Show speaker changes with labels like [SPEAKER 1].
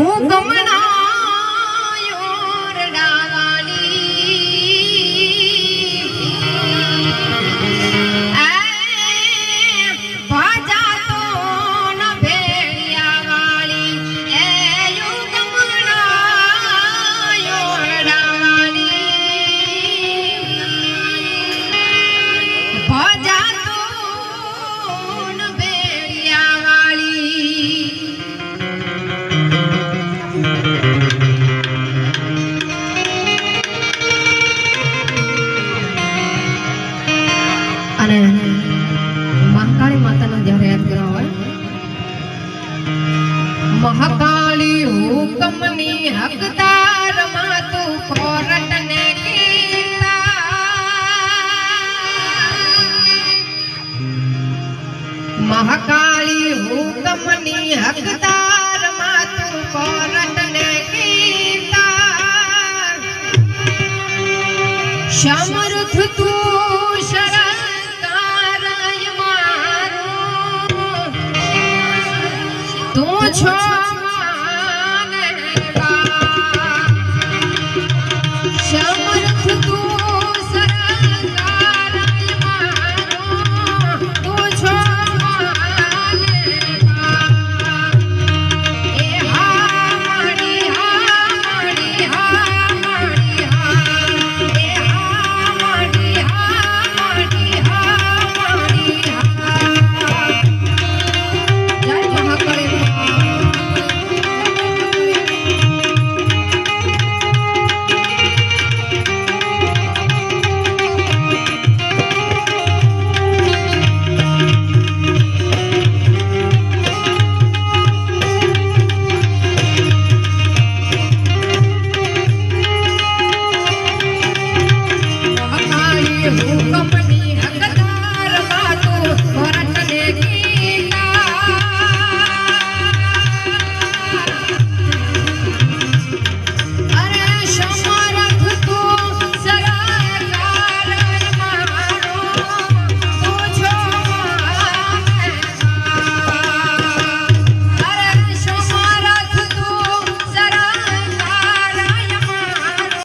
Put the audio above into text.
[SPEAKER 1] હુકમના યોરડાવાલી મહાકાળી હુકમની હકદારમાં તું કોરટ ને મહાકાળી હુકમની હકદારમાં તું કોરટ ને સમર્થ તું 我去